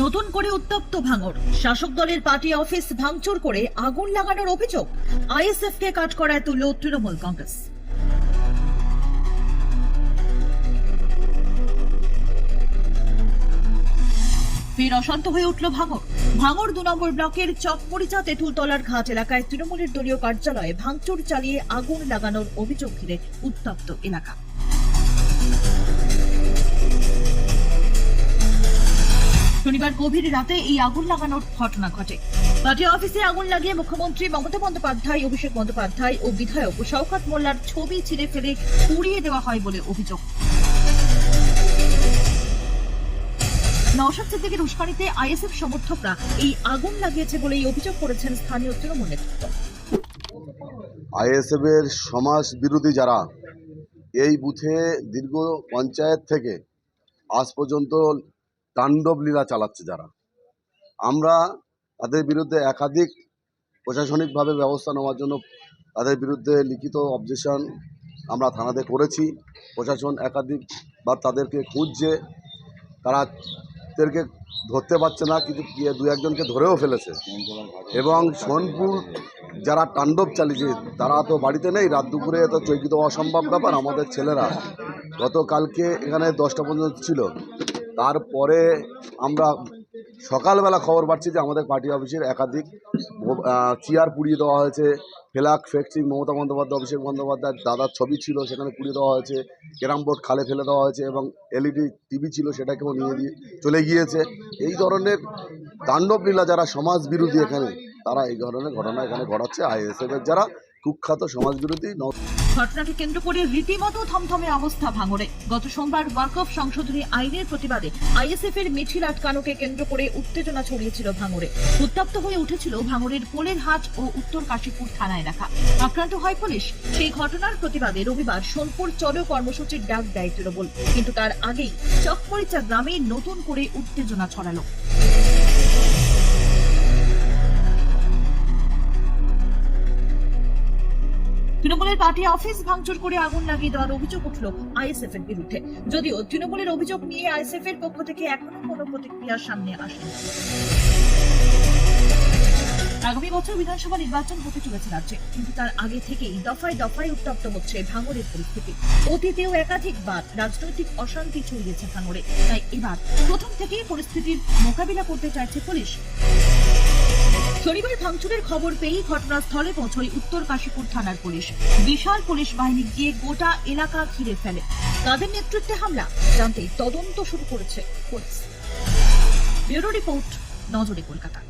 নতুন করে উত্তপ্ত ভাঙর। শাসক দলের পার্টি অফিস ভাঙচুর করে আগুন লাগানোর অভিযোগ। আইএসএফ কে কাট করায় তুলল তৃণমূল কংগ্রেস। ফের অশান্ত হয়ে উঠল ভাঙর। ভাঙর দু নম্বর ব্লকের চকমরিচা তেঁতুলতলার ঘাট এলাকায় তৃণমূলের দলীয় কার্যালয়ে ভাঙচুর চালিয়ে আগুন লাগানোর অভিযোগ ঘিরে উত্তপ্ত এলাকা। শনিবার গভীর রাতে এই আগুন লাগানোর ঘটনা ঘটে। পার্টি অফিসে আগুন লাগিয়ে মুখ্যমন্ত্রী মমতা বন্দ্যোপাধ্যায়, অভিষেক বন্দ্যোপাধ্যায় ও বিধায়ক শওকত মোল্লার ছবি ছিঁড়ে ফেলে পুড়িয়ে দেওয়া হয় বলে অভিযোগ। নওশাদ সিদ্দিকের উস্কানিতে আইএসএফ সমর্থকরা এই আগুন লাগিয়েছে বলেই অভিযোগ করেছেন স্থানীয় তৃণমূল নেতৃত্ব। আইএসএফ এর সমাজ বিরোধী যারা, এই বুথে দীর্ঘ পঞ্চায়েত থেকে আজ পর্যন্ত তাণ্ডব লীলা চালাচ্ছে যারা। আমরা তাদের বিরুদ্ধে একাধিক প্রশাসনিকভাবে ব্যবস্থা নেওয়ার জন্য তাদের বিরুদ্ধে লিখিত অবজেকশন আমরা থানাতে করেছি। প্রশাসন একাধিকবার তাদেরকে খুঁজছে। তারা তাদেরকে ধরতে পারছে না, কিন্তু দু একজনকে ধরেও ফেলেছে। এবং সোনপুর যারা তাণ্ডব চালিয়েছে, তারা তো বাড়িতে নেই। রাত দুপুরে তো চৈকিত অসম্ভব ব্যাপার। আমাদের ছেলেরা গতকালকে এখানে দশটা পর্যন্ত ছিল। তারপরে আমরা সকালবেলা খবর পাচ্ছি যে আমাদের পার্টি অফিসের একাধিক চেয়ার পুড়িয়ে দেওয়া হয়েছে। ফ্ল্যাগ ফ্যাক্টরি মমতা বন্দ্যোপাধ্যায়, অভিষেক বন্দ্যোপাধ্যায়ের দাদার ছবি ছিল, সেখানে পুড়িয়ে দেওয়া হয়েছে। ক্যারাম বোর্ড খালে ফেলে দেওয়া হয়েছে এবং এলইডি, টিভি ছিল, সেটাকেও নিয়ে দিয়ে চলে গিয়েছে। এই ধরনের তাণ্ডব লীলা যারা সমাজ বিরোধী এখানে, তারা এই ধরনের ঘটনা এখানে ঘটাচ্ছে। আইএসএফ এর যারা কুখ্যাত সমাজ বিরোধী ঘটনাকে কেন্দ্র করে রীতিমতো থমথমে অবস্থা ভাঙড়ে। গত সোমবার ওয়াকফ সংশোধনী আইনের প্রতিবাদে আইএসএফ এর মিছিল আটকানোকে কেন্দ্র করে উত্তেজনা ছড়িয়েছিল ভাঙড়ে। উত্তপ্ত হয়ে উঠেছিল ভাঙড়ের পোলের হাট ও উত্তর কাশীপুর থানা এলাকা। আক্রান্ত হয় পুলিশ। সেই ঘটনার প্রতিবাদে রবিবার সোনপুর চলো কর্মসূচির ডাক দেয় তৃণমূল। কিন্তু তার আগেই চকমরিচা গ্রামে নতুন করে উত্তেজনা ছড়ালো। তৃণমূলের পার্টি অফিস ভাঙচুর করে আগুন লাগিয়ে দেওয়ার অভিযোগ উঠল আইএসএফ এর বিরুদ্ধে। যদিও তৃণমূলের অভিযোগ নিয়ে আইএসএফ এর পক্ষ থেকে এখনও কোনো প্রতিক্রিয়া সামনে আসেনি। আগামী বছর বিধানসভা নির্বাচন হতে চলেছে রাজ্যে, কিন্তু তার আগে থেকেই দফায় দফায় উত্তপ্ত হচ্ছে ভাঙড়ের পরিস্থিতি। অতীতেও একাধিক একাধিকবার রাজনৈতিক অশান্তি ছড়িয়েছে ভাঙড়ে, তাই এবার প্রথম থেকেই পরিস্থিতির মোকাবিলা করতে চাইছে পুলিশ। শনিবার ভাঙচুরের খবর পেয়েই ঘটনাস্থলে পৌঁছয় উত্তর কাশীপুর থানার পুলিশ। বিশাল পুলিশ বাহিনী গিয়ে গোটা এলাকা ঘিরে ফেলে। তাদের নেতৃত্বে হামলা। জানতেই তদন্ত শুরু করেছে পুলিশ। ব্যুরো রিপোর্ট, নজরে কলকাতা।